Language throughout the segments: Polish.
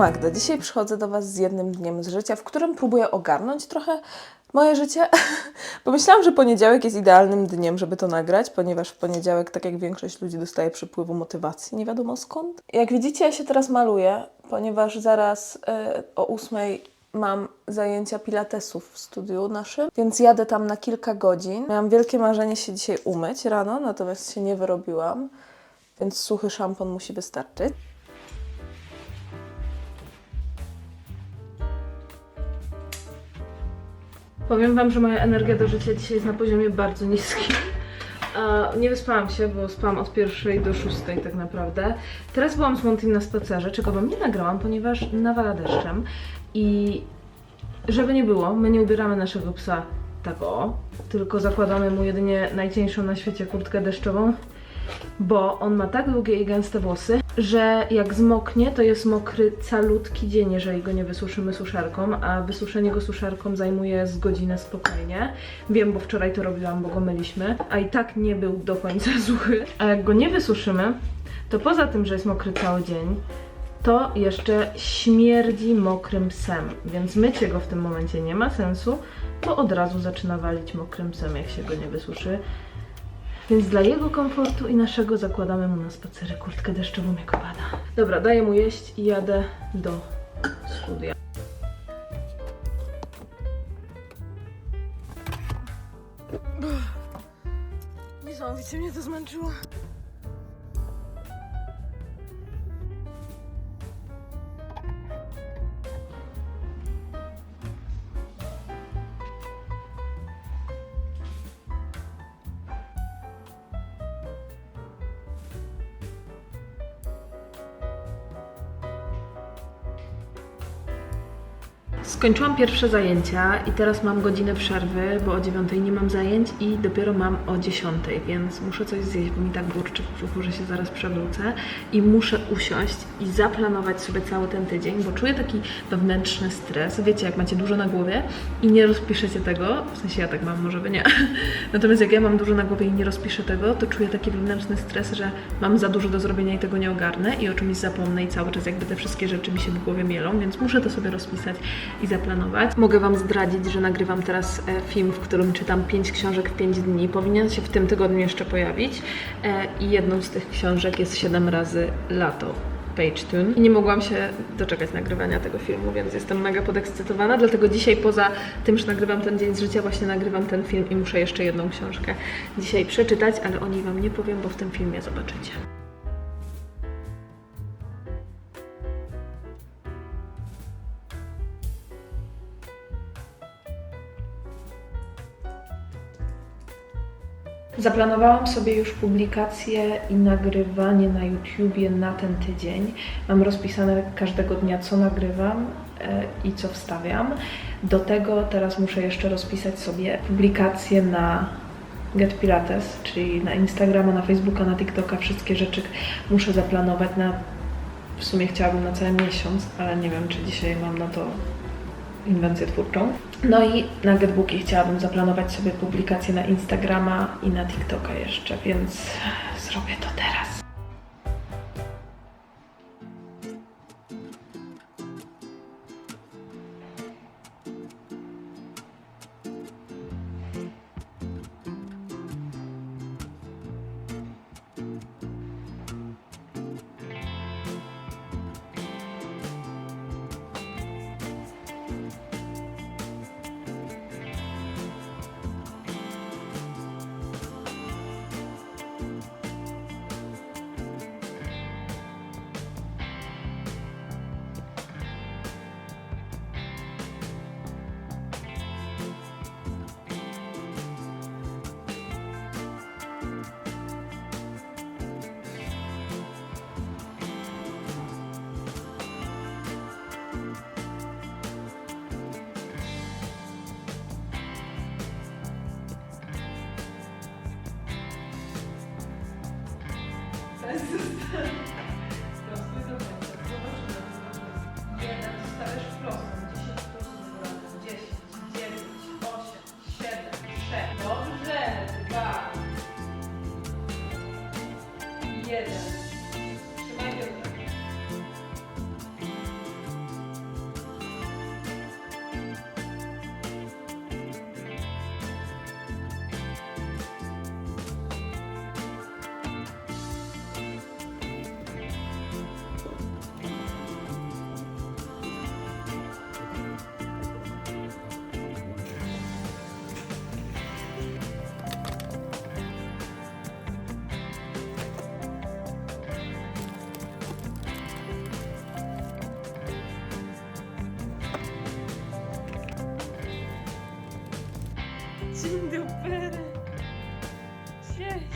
Magda. Dzisiaj przychodzę do Was z jednym dniem z życia, w którym próbuję ogarnąć trochę moje życie. Pomyślałam, że poniedziałek jest idealnym dniem, żeby to nagrać, ponieważ w poniedziałek, tak jak większość ludzi, dostaje przypływu motywacji, nie wiadomo skąd. Jak widzicie, ja się teraz maluję, ponieważ zaraz e, o ósmej mam zajęcia pilatesów w studiu naszym, więc jadę tam na kilka godzin. Miałam wielkie marzenie się dzisiaj umyć rano, natomiast się nie wyrobiłam, więc suchy szampon musi wystarczyć. Powiem Wam, że moja energia do życia dzisiaj jest na poziomie bardzo niskim. Nie wyspałam się, bo spałam od pierwszej do szóstej tak naprawdę. Teraz byłam z Montim na spacerze, czego Wam nie nagrałam, ponieważ nawala deszczem i żeby nie było, my nie ubieramy naszego psa tak o, tylko zakładamy mu jedynie najcieńszą na świecie kurtkę deszczową, bo on ma tak długie i gęste włosy, że jak zmoknie, to jest mokry calutki dzień, jeżeli go nie wysuszymy suszarką, a wysuszenie go suszarką zajmuje z godzinę spokojnie. Wiem, bo wczoraj to robiłam, bo go myliśmy, a i tak nie był do końca suchy. A jak go nie wysuszymy, to poza tym, że jest mokry cały dzień, to jeszcze śmierdzi mokrym psem, więc mycie go w tym momencie nie ma sensu, bo od razu zaczyna walić mokrym psem, jak się go nie wysuszy. Więc dla jego komfortu i naszego zakładamy mu na spacery kurtkę deszczową jak pada. Dobra, daję mu jeść i jadę do studia. Niesamowicie mnie to zmęczyło. Skończyłam pierwsze zajęcia i teraz mam godzinę przerwy, bo o 9 nie mam zajęć i dopiero mam o 10, więc muszę coś zjeść, bo mi tak burczy w brzuchu, że się zaraz przewrócę i muszę usiąść i zaplanować sobie cały ten tydzień, bo czuję taki wewnętrzny stres. Wiecie, jak macie dużo na głowie i nie rozpiszecie tego, w sensie ja tak mam, może by nie. Natomiast jak ja mam dużo na głowie i nie rozpiszę tego, to czuję taki wewnętrzny stres, że mam za dużo do zrobienia i tego nie ogarnę i o czymś zapomnę i cały czas jakby te wszystkie rzeczy mi się w głowie mielą, więc muszę to sobie rozpisać i zaplanować. Mogę Wam zdradzić, że nagrywam teraz e, film, w którym czytam 5 książek w 5 dni. Powinien się w tym tygodniu jeszcze pojawić. E, I jedną z tych książek jest 7 razy Lato. Page Tune. I nie mogłam się doczekać nagrywania tego filmu, więc jestem mega podekscytowana. Dlatego dzisiaj, poza tym, że nagrywam ten dzień z życia, właśnie nagrywam ten film i muszę jeszcze jedną książkę dzisiaj przeczytać, ale o niej Wam nie powiem, bo w tym filmie zobaczycie. Zaplanowałam sobie już publikację i nagrywanie na YouTubie na ten tydzień. Mam rozpisane każdego dnia, co nagrywam e, i co wstawiam. Do tego teraz muszę jeszcze rozpisać sobie publikacje na Get Pilates, czyli na Instagrama, na Facebooka, na TikToka. Wszystkie rzeczy muszę zaplanować na. W sumie chciałabym na cały miesiąc, ale nie wiem, czy dzisiaj mam na to inwencję twórczą. No i na Getbooki chciałabym zaplanować sobie publikacje na Instagrama i na TikToka jeszcze, więc zrobię to teraz. です。Dzień dobry. Cześć.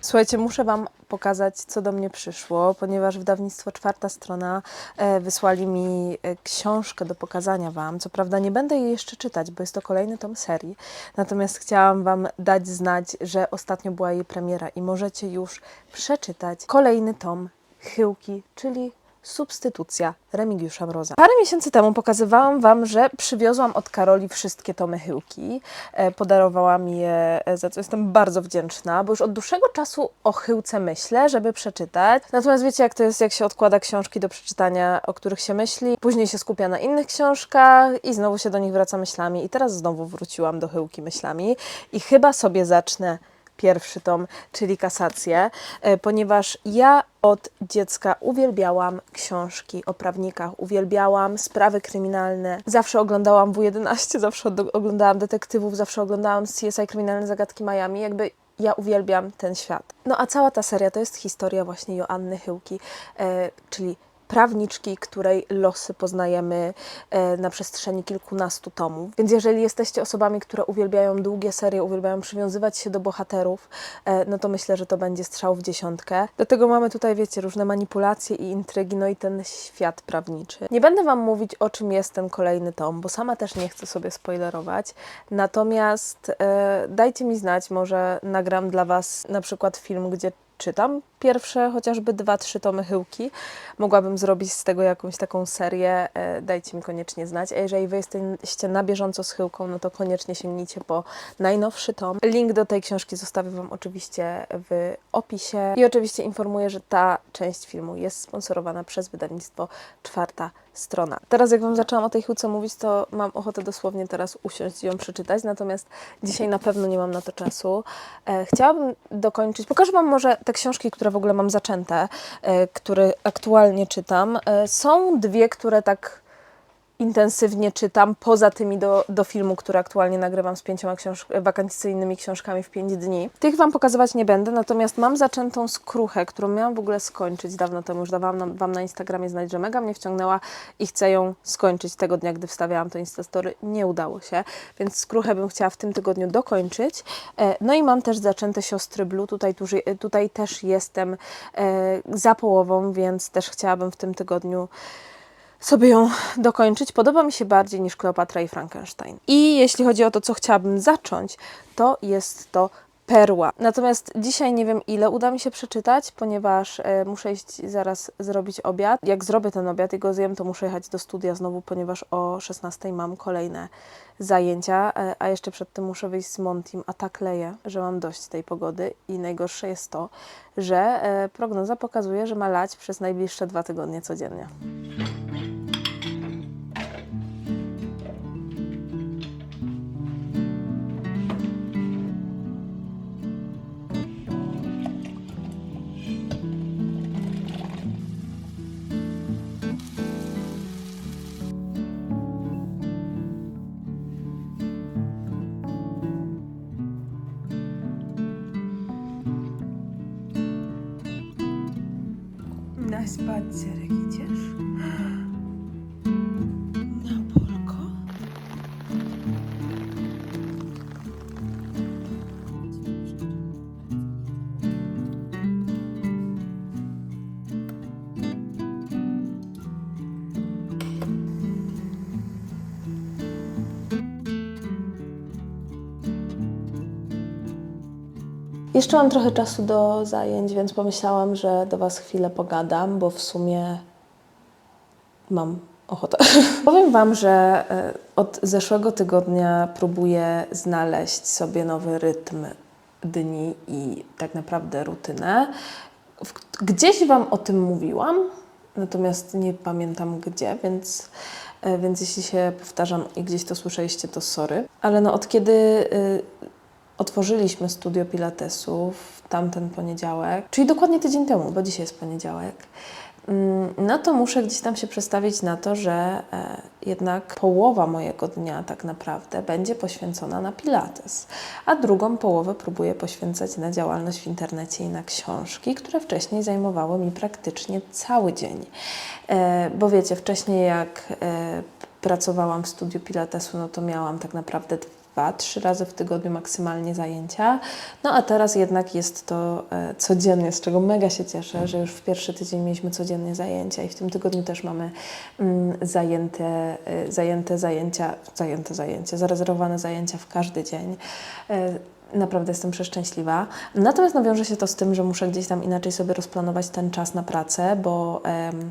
Słuchajcie, muszę Wam pokazać, co do mnie przyszło, ponieważ wydawnictwo Czwarta Strona e, wysłali mi e, książkę do pokazania Wam. Co prawda nie będę jej jeszcze czytać, bo jest to kolejny tom serii, natomiast chciałam Wam dać znać, że ostatnio była jej premiera i możecie już przeczytać kolejny tom Chyłki, czyli Substytucja Remigiusza Mroza. Parę miesięcy temu pokazywałam Wam, że przywiozłam od Karoli wszystkie tomy Chyłki. E, Podarowała mi je, e, za co jestem bardzo wdzięczna, bo już od dłuższego czasu o Chyłce myślę, żeby przeczytać. Natomiast wiecie, jak to jest, jak się odkłada książki do przeczytania, o których się myśli, później się skupia na innych książkach i znowu się do nich wraca myślami. I teraz znowu wróciłam do Chyłki myślami i chyba sobie zacznę pierwszy tom, czyli kasację, e, ponieważ ja od dziecka uwielbiałam książki o prawnikach, uwielbiałam sprawy kryminalne. Zawsze oglądałam W11, zawsze oglądałam detektywów, zawsze oglądałam CSI Kryminalne Zagadki Miami. Jakby ja uwielbiam ten świat. No a cała ta seria to jest historia właśnie Joanny Chyłki, e, czyli prawniczki, której losy poznajemy e, na przestrzeni kilkunastu tomów. Więc jeżeli jesteście osobami, które uwielbiają długie serie, uwielbiają przywiązywać się do bohaterów, e, no to myślę, że to będzie strzał w dziesiątkę. Do tego mamy tutaj, wiecie, różne manipulacje i intrygi, no i ten świat prawniczy. Nie będę Wam mówić, o czym jest ten kolejny tom, bo sama też nie chcę sobie spoilerować. Natomiast e, dajcie mi znać, może nagram dla Was na przykład film, gdzie czytam pierwsze chociażby dwa, trzy tomy chyłki. Mogłabym zrobić z tego jakąś taką serię. E, Dajcie mi koniecznie znać. A jeżeli Wy jesteście na bieżąco z chyłką, no to koniecznie sięgnijcie po najnowszy tom. Link do tej książki zostawię Wam oczywiście w opisie. I oczywiście informuję, że ta część filmu jest sponsorowana przez wydawnictwo Czwarta Strona. Teraz jak Wam zaczęłam o tej chyłce mówić, to mam ochotę dosłownie teraz usiąść i ją przeczytać, natomiast dzisiaj na pewno nie mam na to czasu. E, chciałabym dokończyć, pokażę Wam może te książki, które w ogóle mam zaczęte, e, które aktualnie czytam. E, są dwie, które tak intensywnie czytam, poza tymi do, do filmu, który aktualnie nagrywam z pięcioma książ- wakacyjnymi książkami w pięć dni. Tych Wam pokazywać nie będę, natomiast mam zaczętą skruchę, którą miałam w ogóle skończyć dawno temu, już dawałam nam, Wam na Instagramie znać, że mega mnie wciągnęła i chcę ją skończyć tego dnia, gdy wstawiałam to Instastory. Nie udało się, więc skruchę bym chciała w tym tygodniu dokończyć. E, No i mam też zaczęte Siostry Blue, tutaj, tuż- tutaj też jestem e, za połową, więc też chciałabym w tym tygodniu sobie ją dokończyć. Podoba mi się bardziej niż Kleopatra i Frankenstein. I jeśli chodzi o to, co chciałabym zacząć, to jest to Perła. Natomiast dzisiaj nie wiem, ile uda mi się przeczytać, ponieważ e, muszę iść zaraz zrobić obiad. Jak zrobię ten obiad i go zjem, to muszę jechać do studia znowu, ponieważ o 16 mam kolejne zajęcia, e, a jeszcze przed tym muszę wyjść z Montim, a tak leje, że mam dość tej pogody i najgorsze jest to, że e, prognoza pokazuje, że ma lać przez najbliższe dwa tygodnie codziennie. Na spacerek Jeszcze mam trochę czasu do zajęć, więc pomyślałam, że do Was chwilę pogadam, bo w sumie mam ochotę. Powiem Wam, że e, od zeszłego tygodnia próbuję znaleźć sobie nowy rytm dni i tak naprawdę rutynę. Gdzieś Wam o tym mówiłam, natomiast nie pamiętam gdzie, więc, e, więc jeśli się powtarzam i gdzieś to słyszeliście, to sorry. Ale no od kiedy y, otworzyliśmy studio Pilatesu w tamten poniedziałek, czyli dokładnie tydzień temu, bo dzisiaj jest poniedziałek, mm, no to muszę gdzieś tam się przestawić na to, że e, jednak połowa mojego dnia tak naprawdę będzie poświęcona na Pilates, a drugą połowę próbuję poświęcać na działalność w internecie i na książki, które wcześniej zajmowały mi praktycznie cały dzień. E, bo wiecie, wcześniej jak e, pracowałam w studiu Pilatesu, no to miałam tak naprawdę dwa, trzy razy w tygodniu maksymalnie zajęcia. No a teraz jednak jest to e, codziennie, z czego mega się cieszę, że już w pierwszy tydzień mieliśmy codziennie zajęcia i w tym tygodniu też mamy mm, zajęte, e, zajęte zajęcia, zajęte zajęcia, zarezerwowane zajęcia w każdy dzień. E, Naprawdę jestem przeszczęśliwa. Natomiast no, wiąże się to z tym, że muszę gdzieś tam inaczej sobie rozplanować ten czas na pracę, bo em,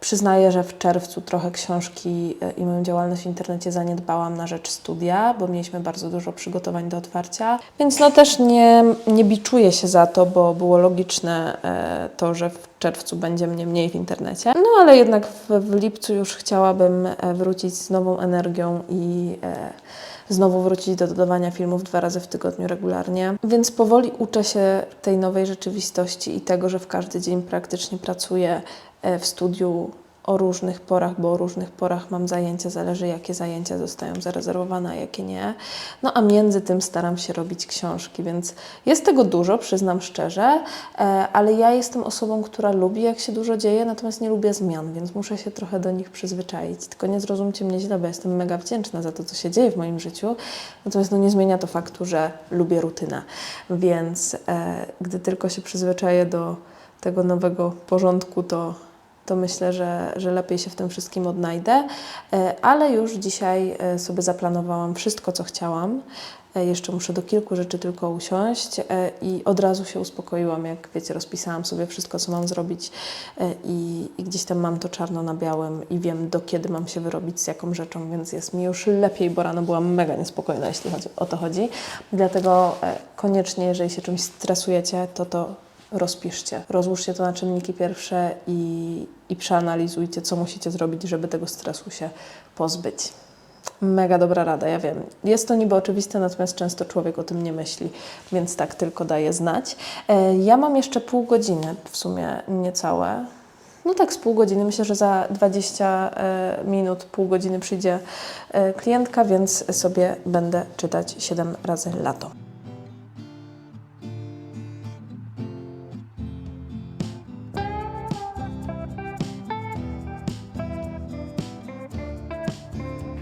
Przyznaję, że w czerwcu trochę książki e, i moją działalność w internecie zaniedbałam na rzecz studia, bo mieliśmy bardzo dużo przygotowań do otwarcia. Więc no też nie, nie biczuję się za to, bo było logiczne e, to, że w czerwcu będzie mnie mniej w internecie. No ale jednak w, w lipcu już chciałabym e, wrócić z nową energią i znowu wrócić do dodawania filmów dwa razy w tygodniu regularnie. Więc powoli uczę się tej nowej rzeczywistości i tego, że w każdy dzień praktycznie pracuję w studiu o różnych porach, bo o różnych porach mam zajęcia, zależy jakie zajęcia zostają zarezerwowane, a jakie nie. No a między tym staram się robić książki, więc jest tego dużo, przyznam szczerze, e, ale ja jestem osobą, która lubi jak się dużo dzieje, natomiast nie lubię zmian, więc muszę się trochę do nich przyzwyczaić. Tylko nie zrozumcie mnie źle, bo jestem mega wdzięczna za to, co się dzieje w moim życiu, natomiast no nie zmienia to faktu, że lubię rutynę, więc e, gdy tylko się przyzwyczaję do tego nowego porządku, to to myślę, że, że lepiej się w tym wszystkim odnajdę. E, Ale już dzisiaj e, sobie zaplanowałam wszystko, co chciałam. E, Jeszcze muszę do kilku rzeczy tylko usiąść i od razu się uspokoiłam, jak wiecie, rozpisałam sobie wszystko, co mam zrobić i, i gdzieś tam mam to czarno na białym i wiem, do kiedy mam się wyrobić z jaką rzeczą, więc jest mi już lepiej, bo rano byłam mega niespokojna, jeśli chodzi, o to chodzi. Dlatego koniecznie, jeżeli się czymś stresujecie, to to rozpiszcie. Rozłóżcie to na czynniki pierwsze i, i przeanalizujcie, co musicie zrobić, żeby tego stresu się pozbyć. Mega dobra rada, ja wiem. Jest to niby oczywiste, natomiast często człowiek o tym nie myśli, więc tak tylko daję znać. E, Ja mam jeszcze pół godziny, w sumie niecałe. No tak, z pół godziny. Myślę, że za 20 e, minut, pół godziny przyjdzie e, klientka, więc sobie będę czytać 7 razy lato.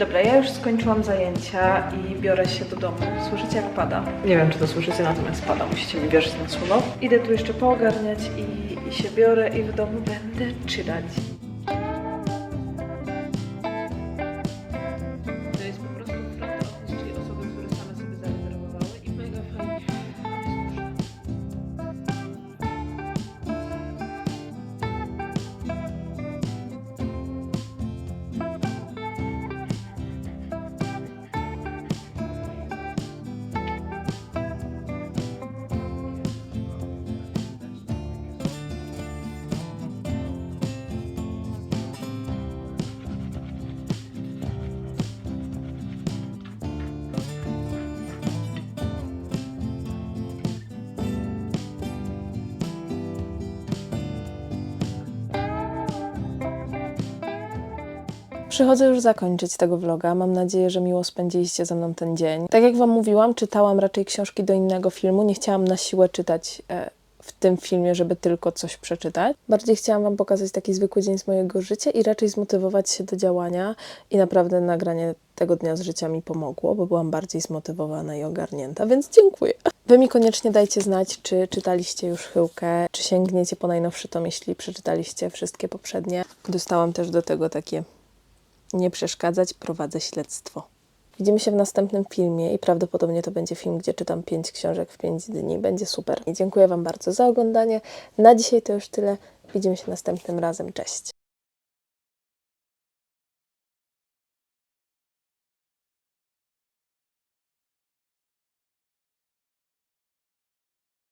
Dobra, ja już skończyłam zajęcia i biorę się do domu. Słyszycie jak pada? Nie wiem, czy to słyszycie, natomiast pada. Musicie mi wierzyć na słowo. Idę tu jeszcze poogarniać i, i się biorę i w domu będę czytać. Przychodzę już zakończyć tego vloga. Mam nadzieję, że miło spędziliście ze mną ten dzień. Tak jak Wam mówiłam, czytałam raczej książki do innego filmu. Nie chciałam na siłę czytać e, w tym filmie, żeby tylko coś przeczytać. Bardziej chciałam Wam pokazać taki zwykły dzień z mojego życia i raczej zmotywować się do działania. I naprawdę nagranie tego dnia z życia mi pomogło, bo byłam bardziej zmotywowana i ogarnięta, więc dziękuję. Wy mi koniecznie dajcie znać, czy czytaliście już Chyłkę, czy sięgniecie po najnowszy tom, jeśli przeczytaliście wszystkie poprzednie. Dostałam też do tego takie nie przeszkadzać, prowadzę śledztwo. Widzimy się w następnym filmie i prawdopodobnie to będzie film, gdzie czytam pięć książek w pięć dni. Będzie super. I dziękuję Wam bardzo za oglądanie. Na dzisiaj to już tyle. Widzimy się następnym razem. Cześć.